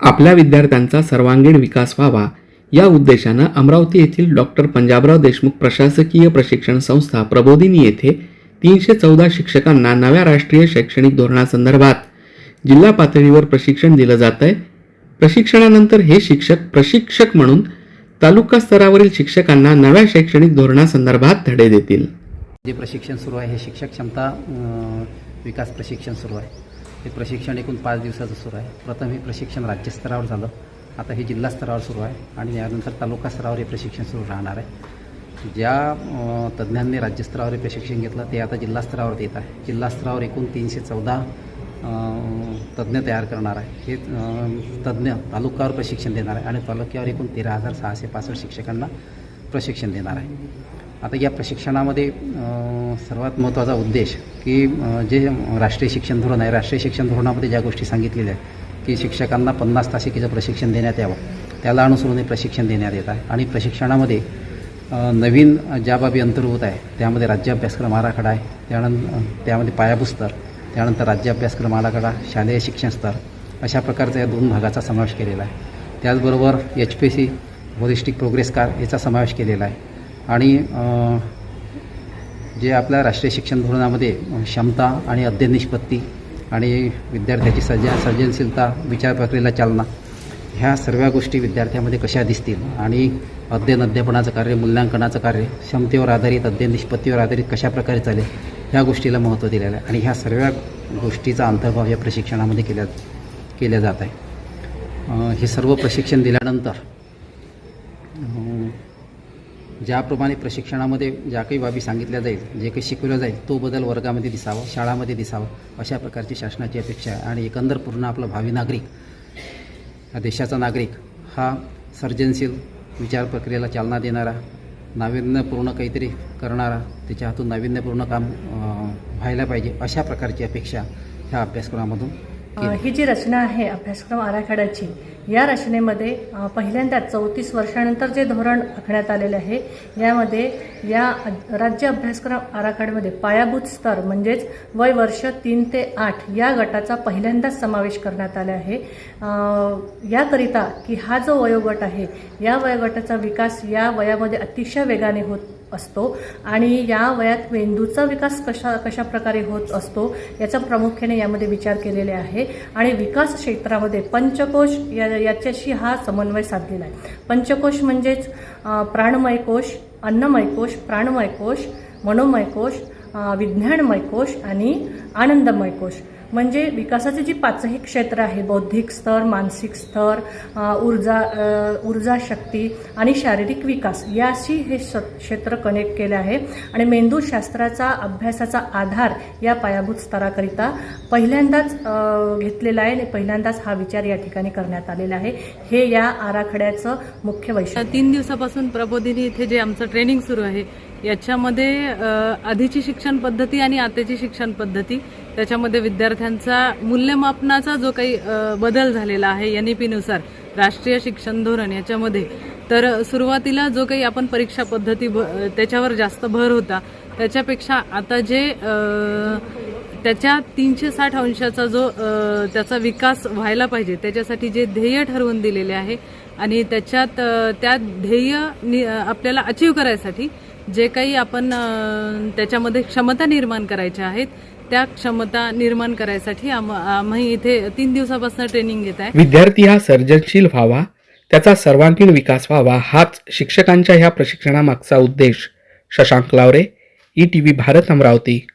आपल्या विद्यार्थ्यांचा सर्वांगीण विकास व्हावा या उद्देशानं अमरावती येथील डॉक्टर पंजाबराव देशमुख प्रशासकीय प्रशिक्षण संस्था प्रबोधिनी येथे तीनशे चौदा शिक्षकांना नव्या राष्ट्रीय शैक्षणिक धोरणासंदर्भात जिल्हा पातळीवर प्रशिक्षण दिलं जात आहे प्रशिक्षणानंतर हे शिक्षक प्रशिक्षक म्हणून तालुका स्तरावरील शिक्षकांना नव्या शैक्षणिक धोरणासंदर्भात धडे देतील. जे प्रशिक्षण सुरू आहे हे शिक्षक क्षमता विकास प्रशिक्षण सुरू आहे. हे प्रशिक्षण एकूण पाच दिवसाचं सुरू आहे. प्रथम हे प्रशिक्षण राज्यस्तरावर झालं. आता हे जिल्हा स्तरावर सुरू आहे आणि यानंतर तालुका स्तरावर हे प्रशिक्षण सुरू राहणार आहे. ज्या तज्ज्ञांनी राज्यस्तरावर हे प्रशिक्षण घेतलं ते आता जिल्हा स्तरावर येत आहे. जिल्हा स्तरावर एकूण तीनशे चौदा तज्ज्ञ तयार करणार आहे. हे तज्ज्ञ तालुक्यावर प्रशिक्षण देणार आहे आणि तालुक्यावर एकूण तेरा हजार सहाशे पासष्ट शिक्षकांना प्रशिक्षण देणार आहे. आता या प्रशिक्षणामध्ये सर्वात महत्त्वाचा उद्देश की जे राष्ट्रीय शिक्षण धोरण आहे राष्ट्रीय शिक्षण धोरणामध्ये ज्या गोष्टी सांगितलेल्या आहेत की शिक्षकांना पन्नास तासिकेचं प्रशिक्षण देण्यात यावं त्याला अनुसरून हे प्रशिक्षण देण्यात येत आहे. आणि प्रशिक्षणामध्ये नवीन ज्या बाबी अंतर्भूत आहे त्यामध्ये राज्य अभ्यासक्रम आराखडा आहे त्यानंतर त्यामध्ये पायाभूत स्तर त्यानंतर राज्य अभ्यासक्रम आराखडा शालेय शिक्षण स्तर अशा प्रकारचा या दोन भागाचा समावेश केलेला आहे. त्याचबरोबर H P C holistic progress card याचा समावेश केलेला आहे. आणि जे आपल्या राष्ट्रीय शिक्षण धोरणामध्ये क्षमता आणि अध्ययन निष्पत्ती आणि विद्यार्थ्याची सर्ज सर्जनशीलता विचार प्रक्रियेला चालना ह्या सर्व गोष्टी विद्यार्थ्यामध्ये कशा दिसतील? आणि अध्ययन अध्यापनाचं कार्य मूल्यांकनाचं कार्य क्षमतेवर आधारित अध्ययन निष्पत्तीवर आधारित कशा प्रकारे चालेल ह्या गोष्टीला महत्त्व दिलेलं आहे. आणि ह्या सर्व गोष्टीचा अंतर्भाव या प्रशिक्षणामध्ये केल्या केल्या जात आहे. हे सर्व प्रशिक्षण दिल्यानंतर ज्याप्रमाणे प्रशिक्षणामध्ये ज्या काही बाबी सांगितल्या जाईल जे काही शिकवलं जाईल तो बदल वर्गामध्ये दिसावा शाळामध्ये दिसावा अशा प्रकारची शासनाची अपेक्षा आहे. आणि एकंदर पूर्ण आपला भावी नागरिक हा देशाचा नागरिक हा सर्जनशील विचार प्रक्रियेला चालना देणारा नाविन्यपूर्ण काहीतरी करणारा त्याच्या हातून नाविन्यपूर्ण काम व्हायला पाहिजे अशा प्रकारची अपेक्षा ह्या अभ्यासक्रमामधून ही जी रचना आहे अभ्यासक्रम आराखड्याची या रचनेमध्ये पहिल्यांदा चौतीस वर्षानंतर जे धोरण आखण्यात आलेले आहे यामध्ये या राज्य अभ्यासक्रम आराखड्यामध्ये पायाभूत स्तर म्हणजेच वय वर्ष तीन ते आठ या गटाचा पहिल्यांदाच समावेश करण्यात आला आहे. याकरिता की हा जो वयोगट आहे या वयोगटाचा विकास या वयामध्ये अतिशय वेगाने होत असतो. आणि या वयात मेंदूचा विकास कशा कशा प्रकारे होत असतो याचा प्रामुख्याने यामध्ये विचार केलेले आहे. आणि विकास क्षेत्रामध्ये पंचकोश या याच्याशी हा समन्वय साधलेला आहे. पंचकोश म्हणजेच प्राणमयकोश प्राणमय कोश अन्नमय कोश प्राणमय कोश मनोमय कोश विज्ञानमय कोश आणि आनंदमय कोश म्हणजे विकासाचे जी पाचही क्षेत्र आहे बौद्धिक स्तर मानसिक स्तर ऊर्जा ऊर्जा शक्ती आणि शारीरिक विकास याशी हे श- क्षेत्र कनेक्ट केले आहे. आणि मेंदूशास्त्राचा अभ्यासाचा आधार या पायाभूत स्तराकरिता पहिल्यांदाच घेतलेला आहे आणि पहिल्यांदाच हा विचार या ठिकाणी करण्यात आलेला आहे. हे या आराखड्याचं मुख्य वैशिष्ट्य तीन दिवसापासून प्रबोधिनी इथे जे आमचं ट्रेनिंग सुरू आहे याच्यामध्ये आधीची शिक्षण पद्धती आणि आताची शिक्षण पद्धती त्याच्यामध्ये विद्यार्थ्यांचा मूल्यमापनाचा जो काही बदल झालेला आहे एन ई पीनुसार राष्ट्रीय शिक्षण धोरण याच्यामध्ये तर सुरुवातीला जो काही आपण परीक्षा पद्धती भ- त्याच्यावर जास्त भर होता त्याच्यापेक्षा आता जे त्याच्या तीनशे साठ अंशाचा जो त्याचा विकास व्हायला पाहिजे त्याच्यासाठी जे ध्येय ठरवून दिलेले आहे आणि त्याच्यात त्या ध्येय आपल्याला अचीव करायसाठी जे काही आपण त्याच्यामध्ये क्षमता निर्माण करायच्या आहेत त्या क्षमता निर्माण करायसाठी आम्ही इथे तीन दिवसापासून ट्रेनिंग घेत आहे. विद्यार्थी हा सर्जनशील व्हावा त्याचा सर्वांगीण विकास व्हावा हाच शिक्षकांच्या ह्या प्रशिक्षणामागचा उद्देश. Shashank Lavare E T V Bharat Amravati.